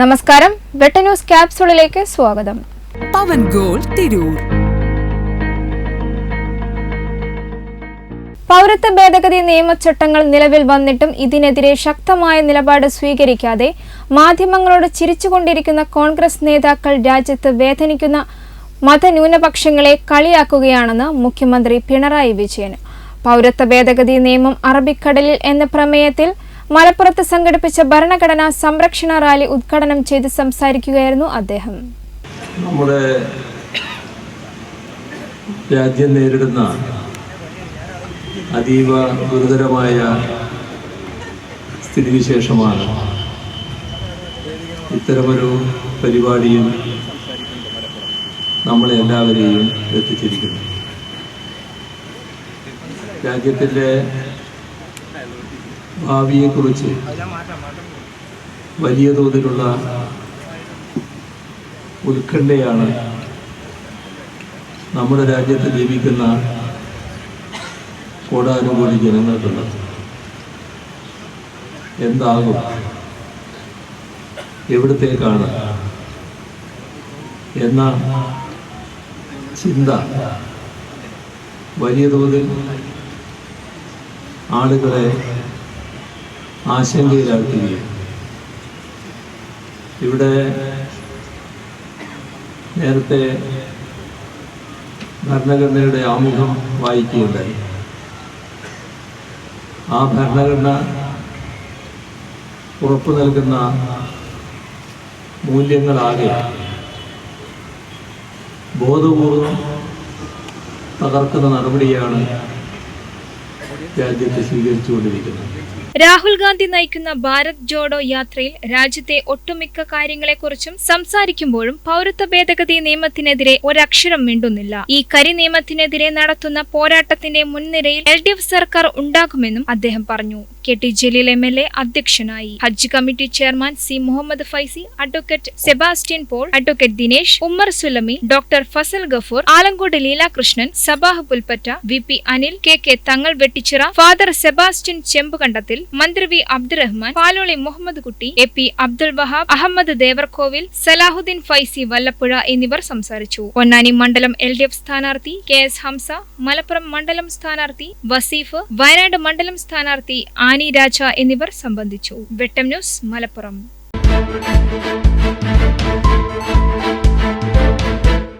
നമസ്കാരം. വെട്ട ന്യൂസ് ക്യാപ്സൂളിലേക്ക് സ്വാഗതം. പവൻ ഗോൾ തിരൂർ. പൗരത്വ ഭേദഗതി നിയമചട്ടങ്ങൾ നിലവിൽ വന്നിട്ടും ഇതിനെതിരെ ശക്തമായ നിലപാട് സ്വീകരിക്കാതെ മാധ്യമങ്ങളോട് ചിരിച്ചുകൊണ്ടിരിക്കുന്ന കോൺഗ്രസ് നേതാക്കൾ രാജ്യത്ത് വേദനിക്കുന്ന മതന്യൂനപക്ഷങ്ങളെ കളിയാക്കുകയാണെന്ന് മുഖ്യമന്ത്രി പിണറായി വിജയൻ. പൗരത്വ ഭേദഗതി നിയമം അറബിക്കടലിൽ എന്ന പ്രമേയത്തിൽ മലപ്പുറത്ത് സംഘടിപ്പിച്ച ഭരണഘടനാ സംരക്ഷണ റാലി ഉദ്ഘാടനം ചെയ്ത് സംസാരിക്കുകയായിരുന്നു അദ്ദേഹം. നമ്മുടെ രാജ്യം നേരിടുന്ന അതീവ ഗുരുതരമായ സ്ഥിതിവിശേഷമാണ് ഇത്തരമൊരു പരിപാടിയിൽ നമ്മളെല്ലാവരെയും എത്തിച്ചിരിക്കുന്നു രാജ്യത്തിന്റെ ഭാവിയെക്കുറിച്ച് വലിയ തോതിലുള്ള ഉത്കണ്ഠയാണ് നമ്മുടെ രാജ്യത്ത് ജീവിക്കുന്ന കോടാനുകൂടി ജനങ്ങൾക്കുള്ളത്. എന്താകും? എവിടത്തേക്കാണ്? എന്ന ചിന്ത വലിയ തോതിൽ ആളുകളെ ആശങ്കയിലാക്കുകയും ഇവിടെ നേരത്തെ ഭരണഘടനയുടെ ആമുഖം വായിക്കുകയുണ്ടായി. ആ ഭരണഘടന ഉറപ്പു നൽകുന്ന മൂല്യങ്ങളാകെ ബോധപൂർവം തകർക്കുന്ന നടപടിയാണ് രാജ്യത്ത് സ്വീകരിച്ചുകൊണ്ടിരിക്കുന്നത് രാഹുൽ ഗാന്ധി നയിക്കുന്ന ഭാരത് ജോഡോ യാത്രയിൽ രാജ്യത്തെ ഒട്ടുമിക്ക കാര്യങ്ങളെക്കുറിച്ചും സംസാരിക്കുമ്പോഴും പൗരത്വ ഭേദഗതി നിയമത്തിനെതിരെ ഒരക്ഷരം മിണ്ടുന്നില്ല. ഈ കരി നിയമത്തിനെതിരെ നടത്തുന്ന പോരാട്ടത്തിന്റെ മുൻനിരയിൽ എൽ സർക്കാർ ഉണ്ടാകുമെന്നും അദ്ദേഹം പറഞ്ഞു. K T Jaleel M L A അധ്യക്ഷനായി. ഹജ്ജ് committee chairman C Muhammad Faizy advocate Sebastian Paul advocate Dinesh Ummer Sulami doctor Fazal Gafoor Alankode Leelakrishnan Sabah Pulpatta V P Anil K K Thangal Vettichira father Sebastian ചെമ്പുകണ്ടത്തിൽ മന്ത്രി V Abdurahman Paloli Muhammad Kutty A P Abdul Wahab Ahmed Devarkovil Salahuddin Faizy Vallappuzha എന്നിവർ സംസാരിച്ചു. പൊന്നാനി മണ്ഡലം L D F സ്ഥാനാർത്ഥി K S Hamza Malappuram മണ്ഡലം സ്ഥാനാർത്ഥി വസീഫ് വയനാട് മണ്ഡലം സ്ഥാനാർത്ഥി Annie രാജ എന്നിവർ സംബന്ധിച്ചു വെട്ടം ന്യൂസ് മലപ്പുറം